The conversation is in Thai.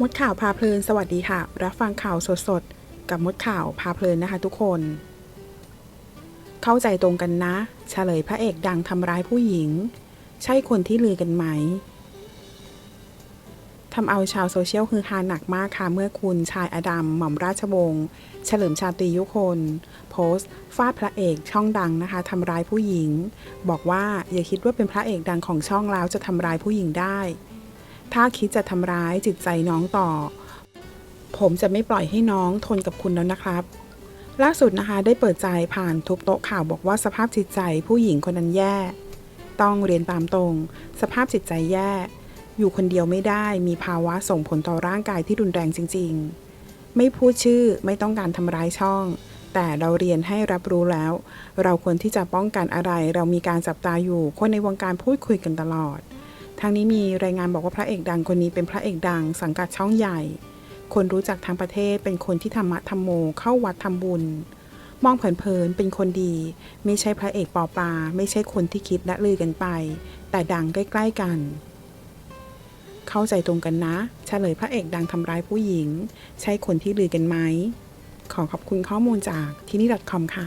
มดข่าวพาเพลินสวัสดีค่ะ รับฟังข่าวสดๆ กับมดข่าวพาเพลินนะคะทุกคน เข้าใจตรงกันนะ เฉลยพระเอกดังทำร้ายผู้หญิง ใช่คนที่ลือกันไหมทำเอาชาวโซเชียลคือฮาหนักมากค่ะเมื่อคุณชายอดัมหม่อมราชวงศ์เฉลิมชาตรียุคน โพสต์ฟาดพระเอกช่องดังนะคะทำร้ายผู้หญิง บอกว่าอย่าคิดว่าเป็นพระเอกดังของช่องแล้วจะทำร้ายผู้หญิงได้ ถ้าคิดจะทำร้ายจิตใจน้องต่อ ผมจะไม่ปล่อยให้น้องทนกับคุณแล้วนะครับ ล่าสุดนะคะได้เปิดใจผ่านทุบโต๊ะข่าวบอกว่าสภาพจิตใจผู้หญิงคนนั้นแย่ ต้องเรียนตามตรง สภาพจิตใจแย่ อยู่คนเดียวไม่ได้มีภาวะส่งผลต่อร่างกายที่รุนแรงจริง ๆ ไม่พูดชื่อไม่ต้องการทำร้ายช่องแต่เราเรียนให้รับรู้แล้ว เราควรที่จะป้องกันอะไร เรามีการจับตาอยู่ คนในวงการพูดคุยกันตลอด ทางนี้มีรายงานบอกว่าพระเอกดังคนนี้เป็นพระเอกดัง สังกัดช่องใหญ่ คนรู้จักทางประเทศเป็นคนที่ธรรมะธรรมโมเข้าวัดทำบุญ มองเผินๆเป็นคนดี ไม่ใช่พระเอกปอปลาไม่ใช่คนที่คิดและลือกันไป แต่ดังใกล้ๆกัน เข้าใจตรงกันนะเฉลยพระเอกดังทำร้ายผู้หญิง ใช่คนที่ลือกันไหมขอขอบคุณข้อมูลจากที่นี่ .com ค่ะ